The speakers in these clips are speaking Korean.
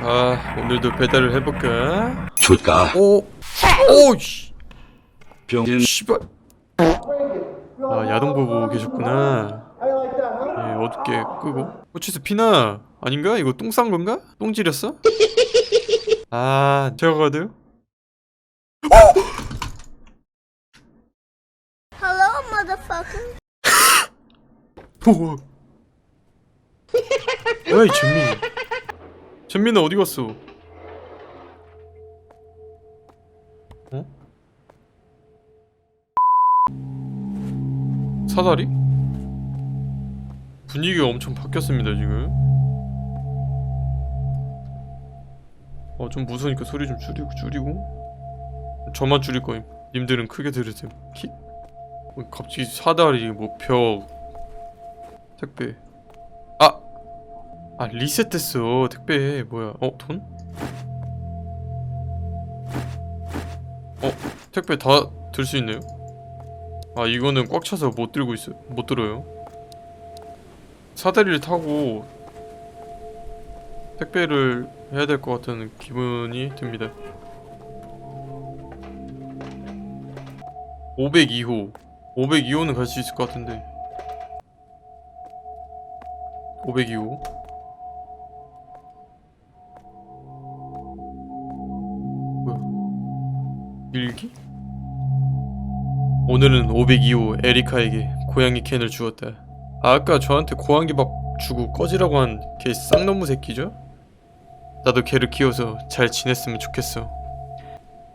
아 오늘도 배달을 해볼까? 줄까? 오, 오씨, 병신 씨발. 아 야동 보고 계셨구나. 예, 어둡게 끄고. 호치스 피나 아닌가? 이거 똥 싼 건가? 똥 지렸어? 아 가도요? Hello, motherfucker. 오. 어이 전민. 전민아 어디 갔어? 어? 사다리? 분위기가 엄청 바뀌었습니다 지금. 어 좀 무서우니까 소리 좀 줄이고 줄이고. 저만 줄일 거임. 님들은 크게 들으세요. 키? 어, 갑자기 사다리 뭐 벽 택배 아! 아 리셋됐어. 택배 뭐야? 어 돈? 어 택배 다 들 수 있네요? 아 이거는 꽉 차서 못 들고 있어요 못 들어요. 사다리를 타고 택배를 해야 될 것 같은 기분이 듭니다. 502호. 502호는 갈 수 있을 것 같은데. 502호 일기? 오늘은 502호 에리카에게 고양이 캔을 주었다 아, 아까 저한테 고양이 밥 주고 꺼지라고 한걔 쌍놈무 새끼죠? 나도 걔를 키워서 잘 지냈으면 좋겠어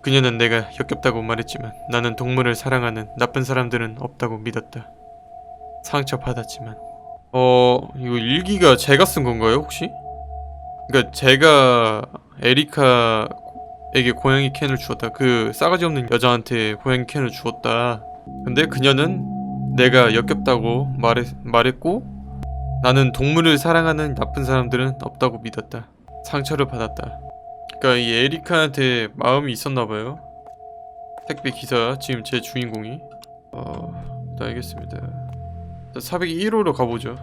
그녀는 내가 역겹다고 말했지만 나는 동물을 사랑하는 나쁜 사람들은 없다고 믿었다 상처 받았지만 어 이거 일기가 제가 쓴 건가요 혹시? 그러니까 제가 에리카 에게 고양이 캔을 주었다. 그 싸가지 없는 여자한테 고양이 캔을 주었다. 근데 그녀는 내가 역겹다고 말했, 말했고 나는 동물을 사랑하는 나쁜 사람들은 없다고 믿었다. 상처를 받았다. 그러니까 이 에리카한테 마음이 있었나 봐요. 택배 기사 지금 제 주인공이. 어... 네, 알겠습니다. 401호로 가보죠.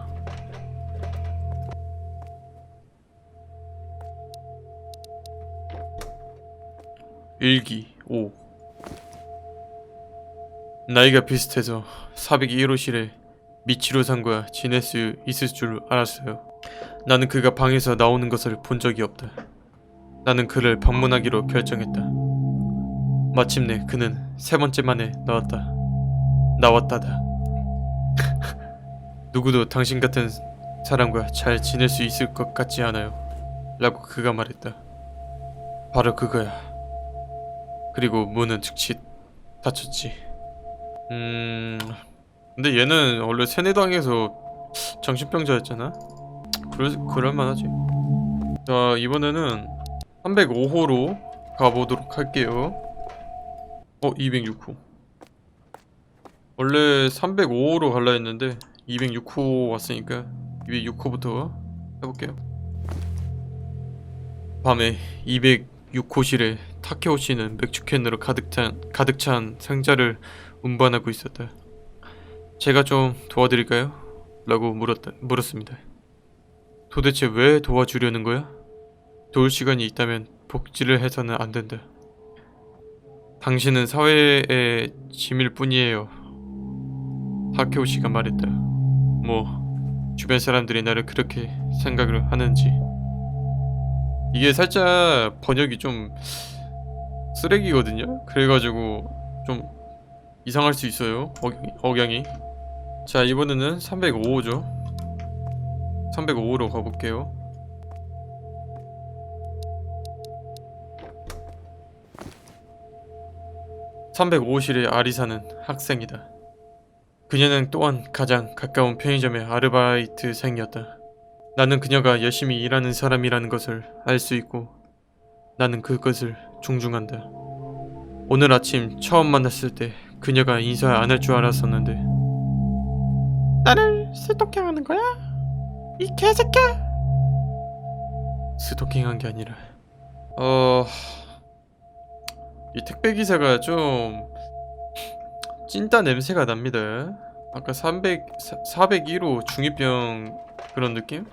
일기 5 나이가 비슷해서 401호실에 미치로상과 지낼 수 있을 줄 알았어요. 나는 그가 방에서 나오는 것을 본 적이 없다. 나는 그를 방문하기로 결정했다. 마침내 그는 세 번째 만에 나왔다. 나왔다다. 누구도 당신 같은 사람과 잘 지낼 수 있을 것 같지 않아요. 라고 그가 말했다. 바로 그거야. 그리고 문은 즉시 닫혔지. 음... 근데 얘는 원래 세뇌당해서 정신병자였잖아? 그럴, 그럴만하지. 자, 이번에는 305호로 가보도록 할게요. 어, 206호. 원래 305호로 갈라 했는데 206호 왔으니까 206호부터 해볼게요. 밤에 206호실에 타케오 씨는 맥주캔으로 가득 찬 가득 찬 상자를 운반하고 있었다. 제가 좀 도와드릴까요? 라고 물었다 물었습니다. 도대체 왜 도와주려는 거야? 도울 시간이 있다면 복지를 해서는 안 된다. 당신은 사회의 짐일 뿐이에요. 타케오 씨가 말했다. 뭐 주변 사람들이 나를 그렇게 생각을 하는지 이게 살짝 번역이 좀 쓰레기거든요. 그래가지고 좀 이상할 수 있어요. 억양이. 자 이번에는 305호죠. 305호로 가볼게요. (305호실의 아리사는) 학생이다. 그녀는 또한 가장 가까운 편의점의 아르바이트생이었다. 나는 그녀가 열심히 일하는 사람이라는 것을 알 수 있고 나는 그것을 존중한다. 오늘 아침 처음 만났을 때 그녀가 인사 안 할 줄 알았었는데 나를 스토킹하는 거야? 이 개새끼야! 스토킹한 게 아니라 어... 이 택배 기사가 좀 찐따 냄새가 납니다. 아까 300, 401호 중이병 그런 느낌?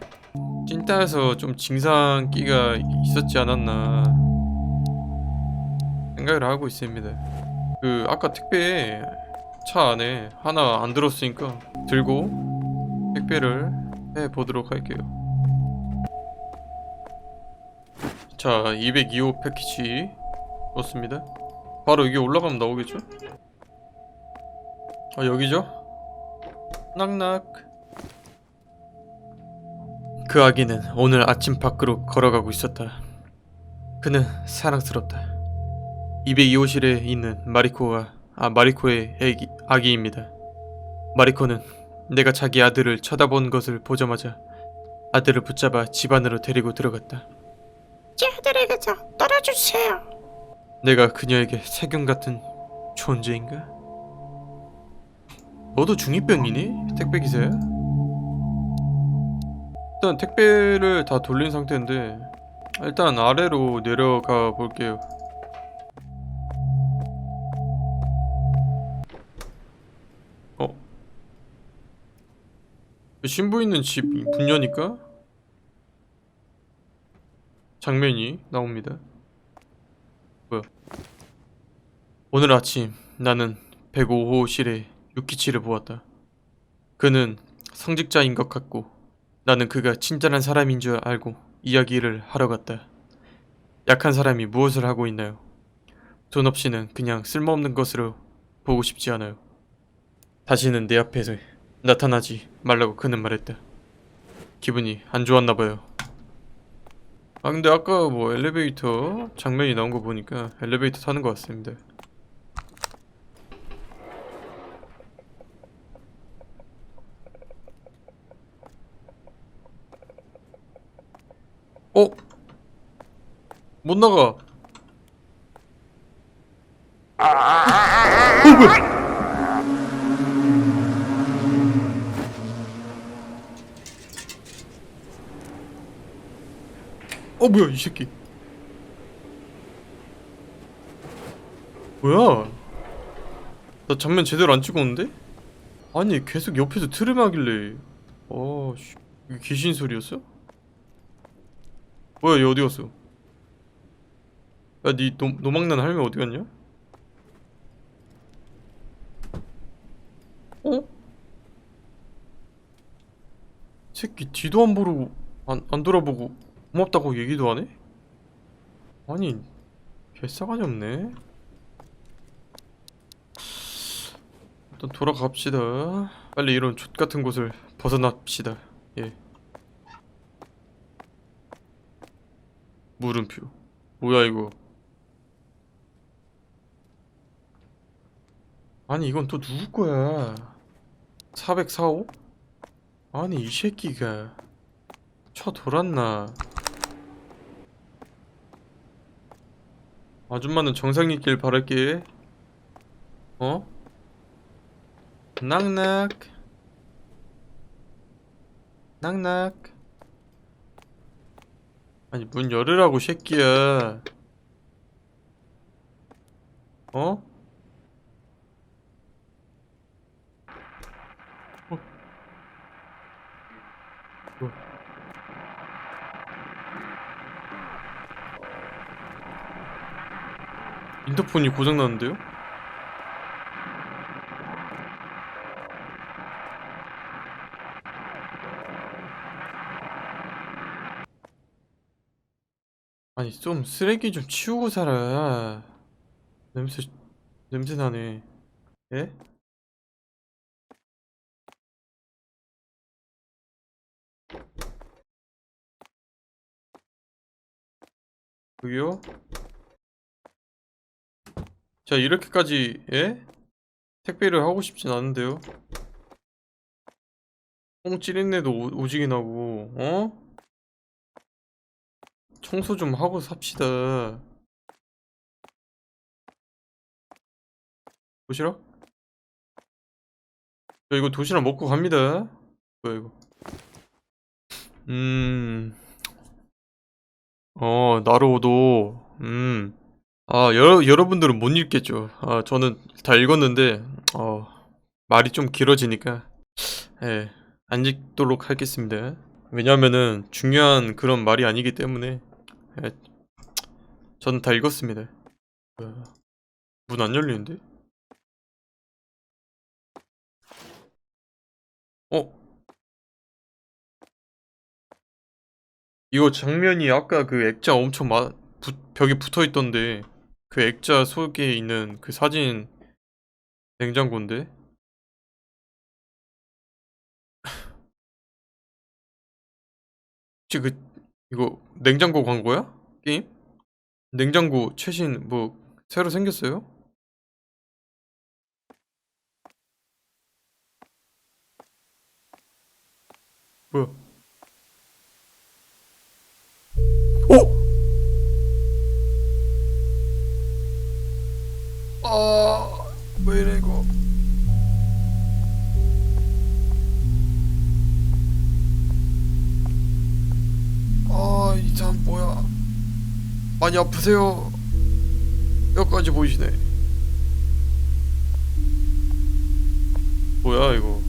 찐따에서 좀 증상기가 있었지 않았나 생각을 하고 있습니다. 그 아까 택배 차 안에 하나 안 들었으니까 들고 택배를 해 보도록 할게요. 자, 202호 패키지 넣었습니다. 바로 여기 올라가면 나오겠죠? 아 여기죠? 낙낙. 그 아기는 오늘 아침 밖으로 걸어가고 있었다. 그는 사랑스럽다. 202호실에 있는 마리코가 아 마리코의 애기, 아기입니다. 마리코는 내가 자기 아들을 쳐다본 것을 보자마자 아들을 붙잡아 집 안으로 데리고 들어갔다. 제 아들에게서 떨어주세요. 내가 그녀에게 세균 같은 존재인가? 너도 중2병이니? 택배 기사야? 일단 택배를 다 돌린 상태인데 일단 아래로 내려가 볼게요. 신부 있는 집문 여니까 장면이 나옵니다. 오늘 아침 나는 105호실에 유키치를 보았다. 그는 성직자인 것 같고 나는 그가 친절한 사람인 줄 알고 이야기를 하러 갔다. 약한 사람이 무엇을 하고 있나요? 돈 없이는 그냥 쓸모없는 것으로 보고 싶지 않아요. 다시는 내 앞에서 나타나지 말라고 그는 말했다. 기분이 안 좋았나 봐요. 아 근데 아까 뭐 엘리베이터 장면이 나온 거 보니까 엘리베이터 타는 것 같습니다. 어? 못 나가. 어, 뭐야? 어 뭐야 이 새끼 뭐야 나 장면 제대로 안 찍었는데? 아니 계속 옆에서 트름하길래 어씨 귀신 소리였어? 뭐야 얘 어디 갔어? 야니 노막난 할매 어디 갔냐? 어? 새끼 뒤도 안 보고 안, 안 돌아보고 고맙다고 얘기도 안 해? 아니 개싸가지 없네. 일단 돌아갑시다. 빨리 이런 족 같은 곳을 벗어납시다. 예. 물음표. 뭐야 이거? 아니 이건 또 누구 거야? 404호? 아니 이 새끼가. 쳐 돌았나 아줌마는 정상 있길 바랄게 어? 낙낙 낙낙 아니 문 열으라고 새끼야 어? 어? 뭐? 인터폰이 고장났는데요? 아니 좀 쓰레기 좀 치우고 살아 냄새 냄새 나네 예? 여기요? 자 이렇게까지 예? 택배를 하고 싶진 않은데요? 똥 찌린내도 오- 오지게 나고 어? 청소 좀 하고 삽시다. 도시락? 저 이거 도시락 먹고 갑니다. 뭐야 이거? 음... 어 나루오도. 음... 아, 여러, 여러분들은 못 읽겠죠. 아, 저는 다 읽었는데, 어, 말이 좀 길어지니까, 예, 안 읽도록 하겠습니다. 왜냐면은 중요한 그런 말이 아니기 때문에 예, 저는 다 읽었습니다. 문 안 열리는데? 어? 이거 장면이 아까 그 액자 엄청 마, 부, 벽에 붙어 있던데 그 액자 속에 있는 그 사진 냉장고인데? 혹시 그 이거 냉장고 광고야? 게임? 냉장고 최신 뭐 새로 생겼어요? 뭐야? 많이 아프세요? 여기까지 보이시네. 뭐야 이거?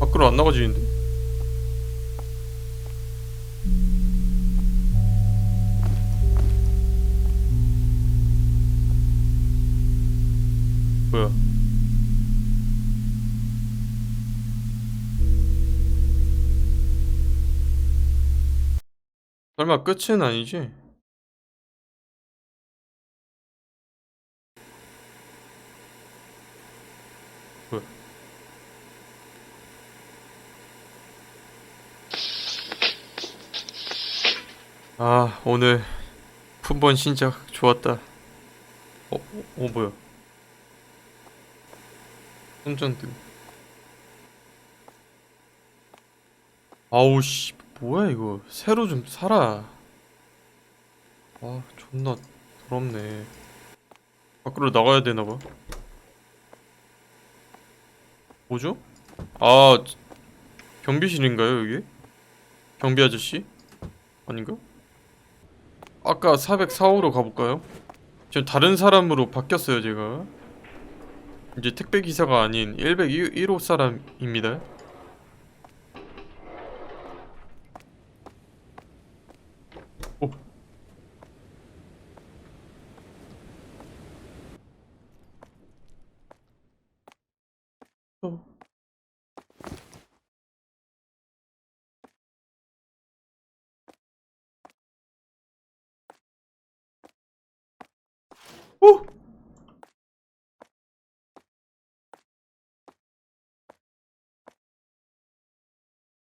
밖으로 안 나가지는데? 설마 끝은 아니지? 아 오늘 품번 신작 좋았다 어? 어, 어 뭐야 손전등 아우 씨 뭐야 이거 새로 좀 사라 아 존나 더럽네 밖으로 나가야 되나봐 뭐죠? 아 경비실인가요 여기? 경비 아저씨? 아닌가? 아까 404호로 가볼까요? 지금 다른 사람으로 바뀌었어요 제가 이제 택배 기사가 아닌 101호 사람입니다 어. 오!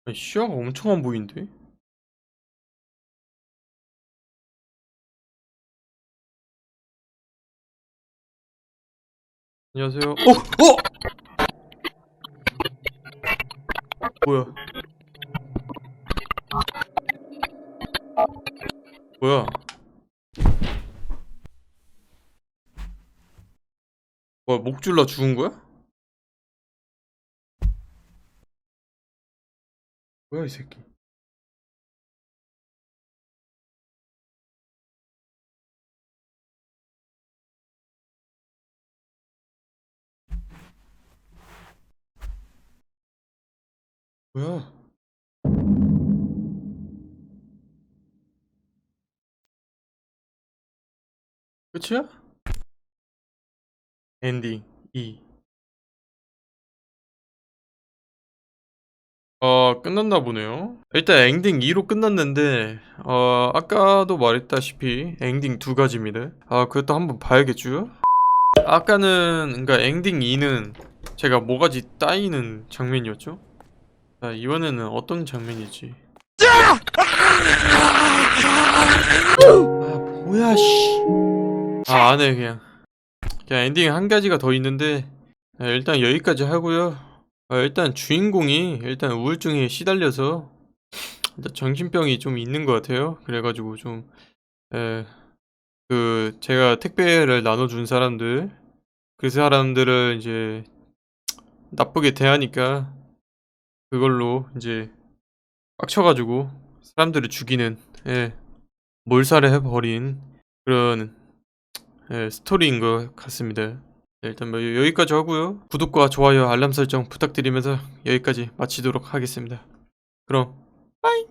아니, 시야가 엄청 안 보이는데? 안녕하세요. 어! 어! 뭐야? 뭐야? 뭐야, 목 줄라 죽은 거야? 뭐야, 이 새끼. 뭐야? 끝이야? 엔딩 2 어, 끝났나 보네요. 일단 엔딩 2로 끝났는데, 어, 아까도 말했다시피 엔딩 두 가지입니다. 아, 그것도 한번 봐야겠죠? 아까는, 그니까 엔딩 2는 제가 뭐가지 따이는 장면이었죠? 자, 이번에는 어떤 장면이지? 아, 뭐야, 씨. 아, 안 해, 그냥. 그냥 엔딩 한 가지가 더 있는데, 아, 일단 여기까지 하고요. 아, 일단 주인공이 일단 우울증에 시달려서 일단 정신병이 좀 있는 것 같아요. 그래가지고 좀, 에, 그, 제가 택배를 나눠준 사람들, 그 사람들을 이제 나쁘게 대하니까 그걸로 이제 빡쳐가지고 사람들을 죽이는, 예, 몰살을 해버린 그런 예, 스토리인 것 같습니다. 네, 일단 뭐 여- 여기까지 하고요. 구독과 좋아요, 알람 설정 부탁드리면서 여기까지 마치도록 하겠습니다. 그럼 빠이.